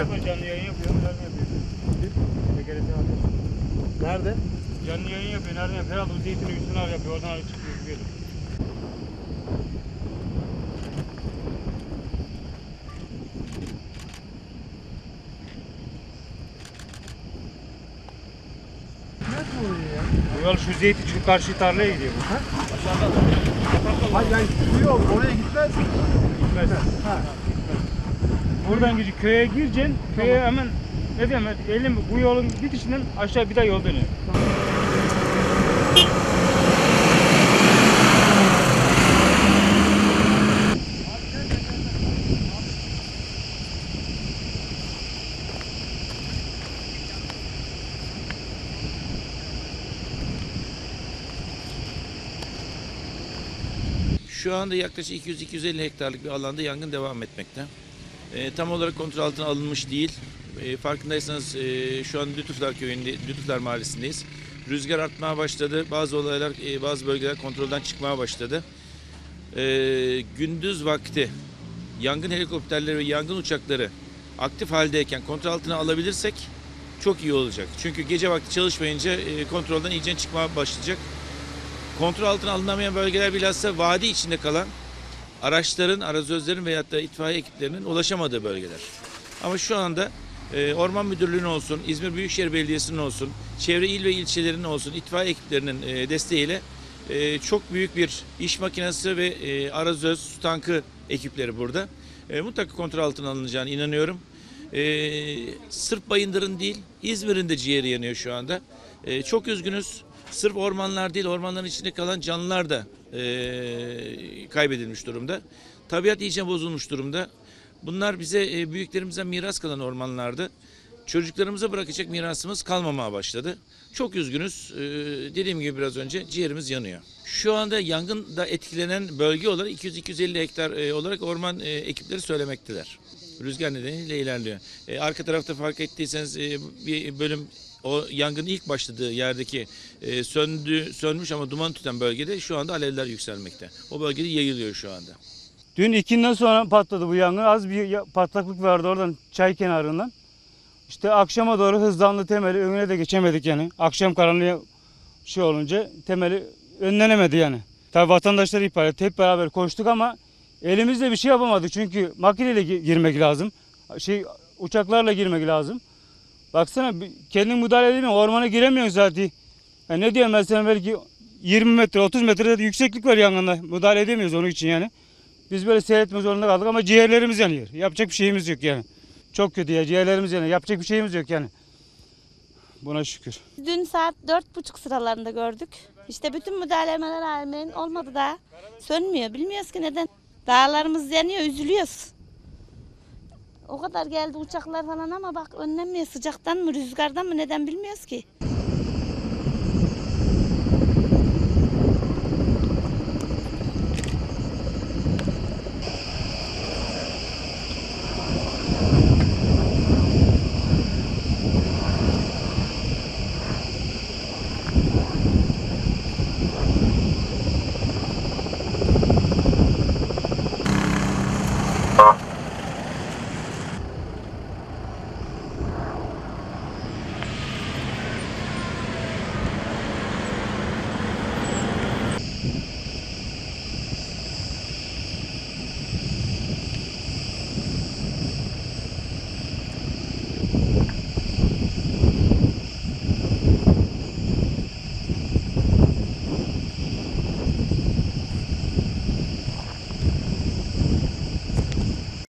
geliyor. Yapıyor, Canlı yayın yapıyor. Nerede yapıyor? TGRT abi. Nerede? Canlı yayın yapıyor. Nerede yapıyor? Herhalde o zeytini üstüne yapıyor. Oradan çıkıyor. Bu yol şu zeytin şu karşı tarlaya gidiyor bu. Hayır yani yok oraya gitmez. Gitmez. Ha. Buradan gidiyor. Köye gireceksin. Köye hemen ne diyeyim elim bu yolun bitişinden aşağı bir daha yol dönüyor. Şu anda yaklaşık 200-250 hektarlık bir alanda yangın devam etmekte. Ee, tam olarak kontrol altına alınmış değil. Ee, farkındaysanız e, şu an Lütuflar köyünde, Lütuflar mahallesindeyiz. Rüzgar artmaya başladı. Bazı olaylar, e, bazı bölgeler kontrolden çıkmaya başladı. Ee, gündüz vakti yangın helikopterleri ve yangın uçakları aktif haldeyken kontrol altına alabilirsek çok iyi olacak. Çünkü gece vakti çalışmayınca e, kontrolden iyice çıkmaya başlayacak. Kontrol altına alınamayan bölgeler bilhassa vadi içinde kalan araçların, arazözlerin veyahut da itfaiye ekiplerinin ulaşamadığı bölgeler. Ama şu anda e, Orman Müdürlüğü'nün olsun, İzmir Büyükşehir Belediyesi'nin olsun, çevre il ve ilçelerinin olsun, itfaiye ekiplerinin e, desteğiyle e, çok büyük bir iş makinesi ve e, arazöz, su tankı ekipleri burada. E, mutlaka kontrol altına alınacağına inanıyorum. E, sırf Bayındır'ın değil, İzmir'in de ciğeri yanıyor şu anda. E, çok üzgünüz. Sırf ormanlar değil, ormanların içinde kalan canlılar da e, kaybedilmiş durumda. Tabiat iyice bozulmuş durumda. Bunlar bize e, büyüklerimizden miras kalan ormanlardı. Çocuklarımıza bırakacak mirasımız kalmamaya başladı. Çok üzgünüz. E, dediğim gibi biraz önce ciğerimiz yanıyor. Şu anda yangında etkilenen bölge olarak 200-250 hektar e, olarak orman e, ekipleri söylemekteler. Rüzgar nedeniyle ilerliyor. E, arka tarafta fark ettiyseniz e, bir bölüm o yangının ilk başladığı yerdeki e, söndü, sönmüş ama duman tüten bölgede şu anda alevler yükselmekte. O bölgede yayılıyor şu anda. Dün ikinden sonra patladı bu yangın. Az bir patlaklık vardı oradan çay kenarından. İşte akşama doğru hızlandı temeli. Önüne de geçemedik yani. Akşam karanlığı şey olunca temeli önlenemedi yani. Tabi vatandaşlar ihbar etti. Hep beraber koştuk ama elimizde bir şey yapamadık. Çünkü makineyle gi- girmek lazım. Şey uçaklarla girmek lazım. Baksana kendin müdahale edemiyorsun. Ormana giremiyorsun zaten. Ya ne diyorum ben sana belki 20 metre 30 metre de yükseklik var yangında. Müdahale edemiyoruz onun için yani. Biz böyle seyretme zorunda kaldık ama ciğerlerimiz yanıyor. Yapacak bir şeyimiz yok yani. Çok kötü ya ciğerlerimiz yanıyor. Yapacak bir şeyimiz yok yani. Buna şükür. Dün saat dört buçuk sıralarında gördük. İşte bütün müdahalemeler rağmen olmadı daha. Sönmüyor. Bilmiyoruz ki neden. Dağlarımız yanıyor, üzülüyoruz. O kadar geldi uçaklar falan ama bak önlenmiyor sıcaktan mı rüzgardan mı neden bilmiyoruz ki.